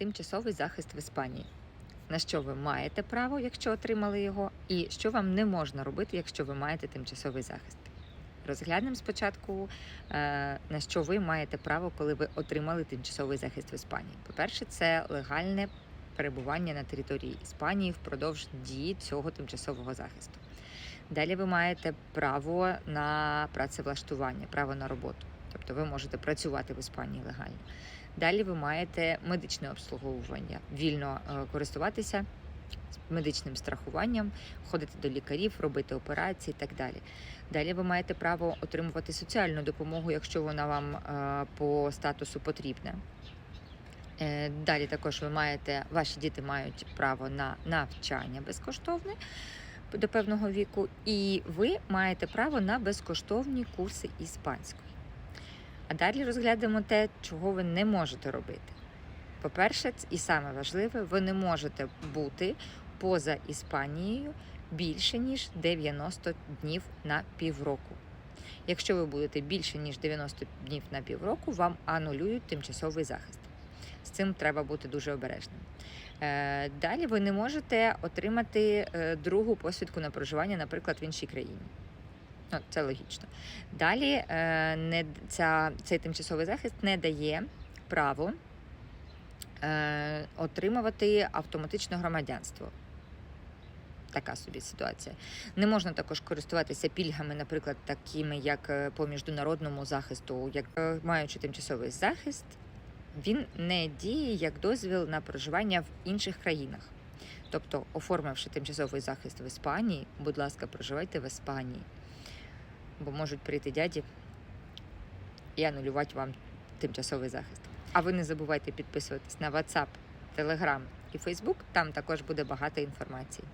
тимчасовий захист в Іспанії. На що ви маєте право, якщо отримали його, і що вам не можна робити, якщо ви маєте тимчасовий захист. Розглянемо спочатку, е, на що ви маєте право, коли ви отримали тимчасовий захист в Іспанії. По-перше, це легальне перебування на території Іспанії впродовж дії цього тимчасового захисту. Далі ви маєте право на працевлаштування, право на роботу. Тобто ви можете працювати в Іспанії легально. Далі ви маєте медичне обслуговування, вільно е, користуватися медичним страхуванням, ходити до лікарів, робити операції і так далі. Далі ви маєте право отримувати соціальну допомогу, якщо вона вам е, по статусу потрібна. Е, Далі також ви маєте, ваші діти мають право на навчання безкоштовне до певного віку, і ви маєте право на безкоштовні курси іспанської. А далі розглянемо те, чого ви не можете робити. По-перше, і саме важливе, ви не можете бути поза Іспанією більше ніж 90 днів на півроку. Якщо ви будете більше ніж 90 днів на півроку, вам анулюють тимчасовий захист. З цим треба бути дуже обережним. Е, Далі ви не можете отримати е, другу посвідку на проживання, наприклад, в іншій країні. Ну, це логічно. Далі е, не, ця, цей тимчасовий захист не дає право е, отримувати автоматичне громадянство. Така собі ситуація. Не можна також користуватися пільгами, наприклад, такими, як е, по міжнародному захисту, як е, маючи тимчасовий захист, він не діє як дозвіл на проживання в інших країнах. Тобто, оформивши тимчасовий захист в Іспанії, будь ласка, проживайте в Іспанії, бо можуть прийти дяді і анулювати вам тимчасовий захист. А ви не забувайте підписуватись на WhatsApp, Telegram і Facebook, там також буде багато інформації.